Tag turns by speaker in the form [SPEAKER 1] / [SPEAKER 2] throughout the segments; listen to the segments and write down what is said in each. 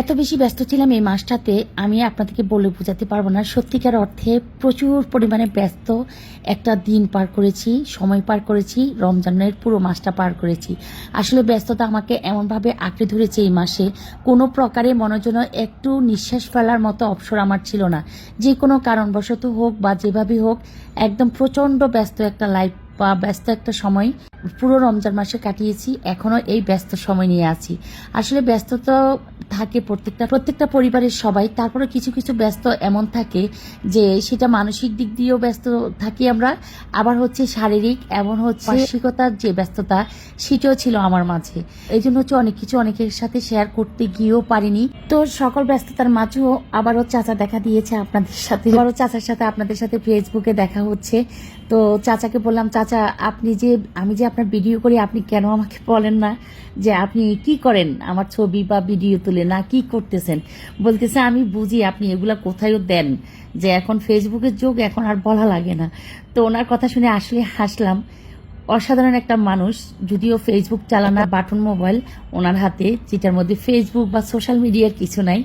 [SPEAKER 1] এত বেশি ব্যস্ত ছিলাম এই মাসটাতে, আমি আপনাদেরকে বলে বোঝাতে পারব না। সত্যিকার অর্থে প্রচুর পরিমাণে ব্যস্ত একটা দিন পার করেছি, সময় পার করেছি, রমজানের পুরো মাসটা পার করেছি। আসলে ব্যস্ততা আমাকে এমনভাবে আঁকড়ে ধরেছে এই মাসে, কোনো প্রকারে মনোজন একটু নিঃশ্বাস ফেলার মতো অবসর আমার ছিল না। যে কোনো কারণবশত হোক বা যেভাবে হোক, একদম প্রচণ্ড ব্যস্ত একটা লাইফ বা ব্যস্ত একটা সময় পুরো রমজান মাসে কাটিয়েছি, এখনও এই ব্যস্ত সময় নিয়ে আছি। আসলে ব্যস্ততা থাকে প্রত্যেকটা প্রত্যেকটা পরিবারের সবাই তারপরে কিছু কিছু ব্যস্ত এমন থাকে যে সেটা মানসিক দিক দিয়েও ব্যস্ত থাকি আমরা, আবার হচ্ছে শারীরিক, এমন হচ্ছে মানসিকতার যে ব্যস্ততা, সেটাও ছিল আমার মাঝে। এই জন্য হচ্ছে অনেক কিছু অনেকের সাথে শেয়ার করতে গিয়েও পারিনি। তো সকল ব্যস্ততার মাঝেও আবারও চাচা দেখা দিয়েছে আপনাদের সাথে, আবারও চাচার সাথে আপনাদের সাথে ফেসবুকে দেখা হচ্ছে। তো চাচাকে বললাম চাচা আপনি যে আমি যে আপনার ভিডিও করি আপনি কেন আমাকে বলেন না যে আপনি কি করেন? আমার ছবি বা ভিডিও তুলে না কি করতেছেন? বলতেছে আমি বুঝি আপনি এগুলা কোথায়ও দেন যে এখন ফেসবুকের যুগ এখন আর বলা লাগে না। তো ওনার কথা শুনে আসলে হাসলাম। অসাধারণ একটা মানুষ যদিও ফেসবুক চালানা বাটন মোবাইল ওনার হাতে যেটার মধ্যে ফেসবুক বা সোশ্যাল মিডিয়ার কিছু নাই।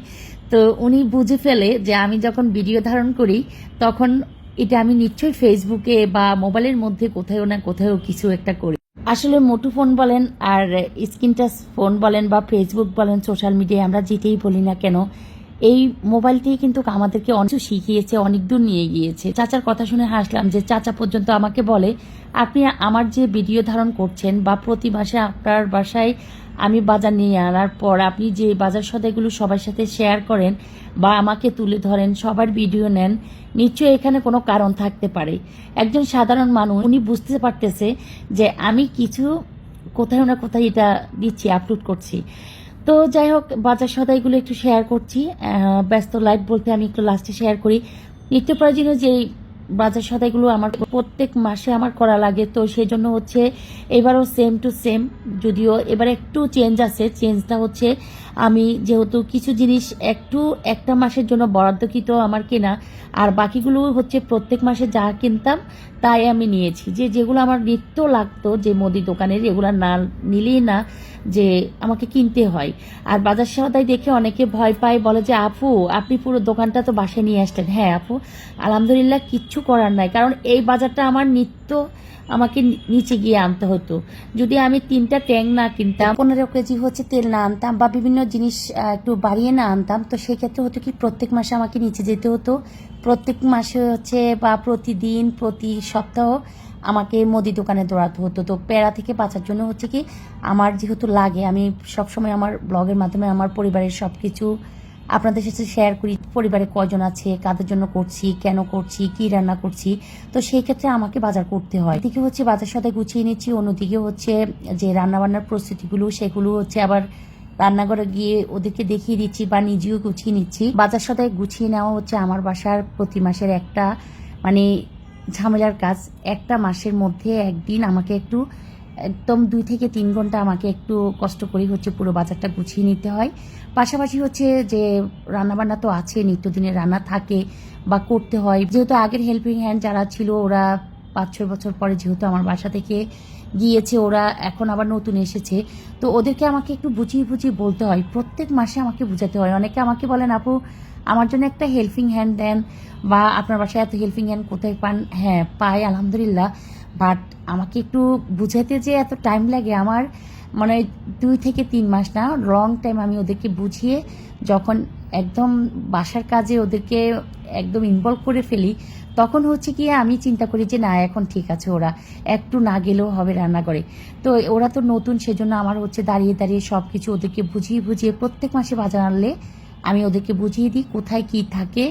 [SPEAKER 1] তো উনি বুঝে ফেলে যে আমি যখন ভিডিও ধারণ করি তখন এটা আমি নিশ্চয়ই ফেসবুকে বা মোবাইলের মধ্যে কোথাও না কোথাও কিছু একটা করি। আসলে মোটু ফোন বলেন আর স্ক্রিন টাচ ফোন বলেন বা ফেসবুক বলেন সোশ্যাল মিডিয়ায় আমরা যেটাই বলি না কেন এই মোবাইলটি কিন্তু আমাদেরকে অনেক শিখিয়েছে, অনেক দূর নিয়ে গিয়েছে। চাচার কথা শুনে হাসলাম যে, চাচা পর্যন্ত আমাকে বলে, আপনি আমার যে ভিডিও ধারণ করছেন বা প্রতি মাসে আপনার বাসায় আমি বাজার নিয়ে আনার পর আপনি যে বাজার সদাইগুলো সবার সাথে শেয়ার করেন বা আমাকে তুলে ধরেন, সবার ভিডিও নেন, নিশ্চয়ই এখানে কোনো কারণ থাকতে পারে। একজন সাধারণ মানুষ, উনি বুঝতে পারতেছে যে, আমি কিছু কোথাও না কোথায় এটা দিচ্ছি আপলোড করছি। তো যাই হোক, বাজার সদাইগুলো একটু শেয়ার করছি। ব্যস্ত লাইফ বলতে আমি একটু লাস্টে শেয়ার করি। নিত্য প্রয়োজনীয় যে বাজার সদাইগুলো আমার প্রত্যেক মাসে আমার করা লাগে, তো সেই জন্য হচ্ছে এবারও সেম টু সেম যদিও এবার একটু চেঞ্জ আছে। চেঞ্জটা হচ্ছে আমি যেহেতু কিছু জিনিস একটু একটা মাসের জন্য বরাদ্দকৃত আমার কেনা, আর বাকিগুলো হচ্ছে প্রত্যেক মাসে যা কিনতাম তাই আমি নিয়েছি। যে যেগুলো আমার নিত্য লাগতো, যে মুদি দোকানের, এগুলো না নিলেই না যে আমাকে কিনতে হয়। আর বাজার সদাই দেখে অনেকে ভয় পায়, বলে যে, আপু, আপনি পুরো দোকানটা তো বাসায় নিয়ে আসলেন। হ্যাঁ আপু, আলহামদুলিল্লাহ কিচ্ছু করার নাই। কারণ এই বাজারটা আমার নিত্য আমাকে নিচে গিয়ে আনতে হতো। যদি আমি তিনটা ট্যাং না কিনতাম, পনেরো কেজি হচ্ছে তেল না আনতাম বা বিভিন্ন জিনিস একটু বাড়িয়ে না আনতাম, তো সেক্ষেত্রে হতো কি, প্রত্যেক মাসে আমাকে নিচে যেতে হতো। প্রত্যেক মাসে হচ্ছে বা প্রতিদিন, প্রতি সপ্তাহ আমাকে মুদি দোকানে দৌড়াতে হতো। তো প্যারা থেকে বাঁচার জন্য হচ্ছে কি আমার যেহেতু লাগে, আমি সবসময় আমার ব্লগের মাধ্যমে আমার পরিবারের সব কিছু আপনাদের সাথে শেয়ার করি। পরিবারে কজন আছে, কাদের জন্য করছি, কেন করছি, কি রান্না করছি, তো সেই ক্ষেত্রে আমাকে বাজার করতে হয়। এদিকে হচ্ছে বাজার সাথে গুছিয়ে নিচ্ছি, অন্যদিকে হচ্ছে যে রান্নাবান্নার প্রস্তুতিগুলো, সেগুলো হচ্ছে আবার রান্নাঘরে গিয়ে ওদেরকে দেখিয়ে দিচ্ছি বা নিজেও গুছিয়ে নিচ্ছি। বাজার সাথে গুছিয়ে নেওয়া হচ্ছে আমার বাসার প্রতি মাসের একটা মানে ঝামেলার কাজ। একটা মাসের মধ্যে একদিন আমাকে একটু, একদম দুই থেকে তিন ঘণ্টা আমাকে একটু কষ্ট করে হচ্ছে পুরো বাজারটা গুছিয়ে নিতে হয়। পাশাপাশি হচ্ছে যে রান্নাবান্না তো আছে, নিত্যদিনের রান্না থাকে বা করতে হয়। যেহেতু আগের হেল্পিং হ্যান্ড যারা ছিল, ওরা পাঁচ, ছয় বছর পরে যেহেতু আমার বাসা থেকে গিয়েছে, ওরা এখন আবার নতুন এসেছে। তো ওদেরকে আমাকে একটু বুঝিয়ে বুঝিয়ে বলতে হয়। প্রত্যেক মাসে আমাকে বুঝাতে হয়। অনেকে আমাকে বলেন, আপু আমার জন্য একটা হেল্পিং হ্যান্ড দেন বা আপনার বাসায় এত হেল্পিং হ্যান্ড কোথায় পান? হ্যাঁ পাই, আলহামদুলিল্লাহ। বাট আমাকে একটু বুঝাতে যে এত টাইম লাগে আমার মানে দুই থেকে তিন মাস না লং টাইম আমি ওদেরকে বুঝিয়ে যখন একদম বাসার কাজে ওদেরকে একদম ইনভলভ করে ফেলি, তখন হচ্ছে কি আমি চিন্তা করি যে না, এখন ঠিক আছে ওরা। একটু না গেলেও হবে রান্নাঘরে। তো ওরা তো নতুন, সেজন্য আমার হচ্ছে দাঁড়িয়ে দাঁড়িয়ে সব কিছু ওদেরকে বুঝিয়ে বুঝিয়ে প্রত্যেক মাসে বাজার আনলে আমি ওদেরকে বুঝিয়ে দিই কোথায় কি থাকে,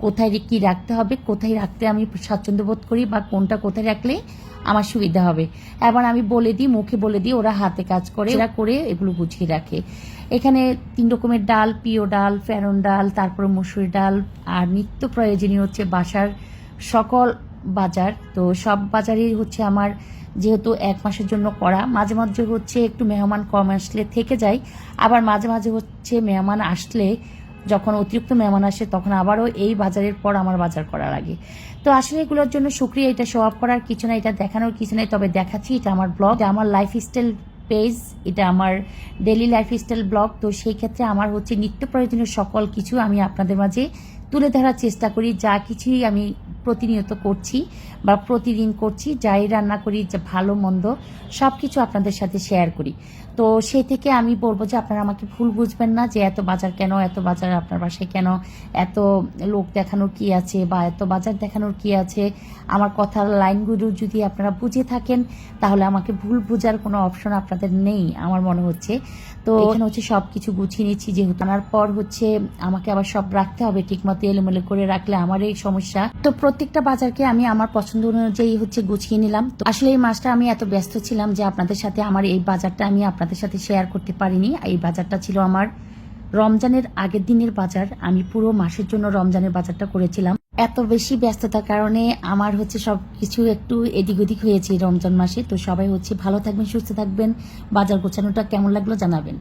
[SPEAKER 1] কোথায় কি রাখতে হবে, কোথায় রাখতে আমি স্বাচ্ছন্দ্য বোধ করি বা কোনটা কোথায় রাখলে আমার সুবিধা হবে। এবার আমি বলে দিই, মুখে বলে দিই, ওরা হাতে কাজ করে, এরা করে এগুলো বুঝিয়ে রাখে। এখানে তিন রকমের ডাল, পিও ডাল, ফেরন ডাল, তারপরে মুসুরি ডাল, আর নিত্য প্রয়োজনীয় হচ্ছে বাসার সকল বাজার। তো সব বাজারই হচ্ছে আমার যেহেতু এক মাসের জন্য করা, মাঝে মাঝে হচ্ছে একটু মেহমান কম আসলে থেকে যায়, আবার মাঝে মাঝে হচ্ছে মেহমান আসলে যখন অতিরিক্ত মেহমান আসে তখন আবারও এই বাজারের পর আমার বাজার করা লাগে তো আসলে এগুলোর জন্য সুক্রিয়া এটা শো আপ করার কিছু না এটা দেখানোর কিছু নাই, তবে দেখাচ্ছি এটা আমার ব্লগ আমার লাইফ স্টাইল পেজ এটা আমার ডেলি লাইফস্টাইল ব্লগ তো সেই ক্ষেত্রে আমার হচ্ছে নিত্য প্রয়োজনীয় সকল কিছু আমি আপনাদের মাঝে তুলে ধরার চেষ্টা করি, যা কিছুই আমি প্রতিনিয়ত করছি বা প্রতিদিন করছি, যাই রান্না করি, যে ভালো, মন্দ সব কিছু আপনাদের সাথে শেয়ার করি। তো সেই থেকে আমি বলব যে আপনারা আমাকে ভুল বুঝবেন না যে এত বাজার কেন, এত বাজার আপনার বাসায় কেন, এত লোক দেখানোর কি আছে বা এত বাজার দেখানোর কি আছে। আমার কথার লাইনগুলো যদি আপনারা বুঝে থাকেন, তাহলে আমাকে ভুল বোঝার কোনো অপশন আপনাদের নেই, আমার মনে হচ্ছে। তো এখানে হচ্ছে সব কিছু গুছিয়ে নিচ্ছি, যেহেতু আনার পর হচ্ছে আমাকে আবার সব রাখতে হবে, ঠিকমতো এলোমেলো করে রাখলে আমার এই সমস্যা। তো প্রত্যেকটা বাজারকে আমি আমার পছন্দ অনুযায়ী হচ্ছে গুছিয়ে নিলাম। তো আসলে এই মাসটা আমি এত ব্যস্ত ছিলাম যে আপনাদের সাথে আমার এই বাজারটা আমি আপনাদের সাথে শেয়ার করতে পারিনি। এই বাজারটা ছিল আমার রমজানের আগের দিনের বাজার। আমি পুরো মাসের জন্য রমজানের বাজারটা করেছিলাম। এত বেশি ব্যস্ততার কারণে আমার হচ্ছে সব কিছু একটু এদিক ওদিক হয়েছে রমজান মাসে। তো সবাই হচ্ছে ভালো থাকবেন, সুস্থ থাকবেন। বাজার গোছানোটা কেমন লাগল জানাবেন।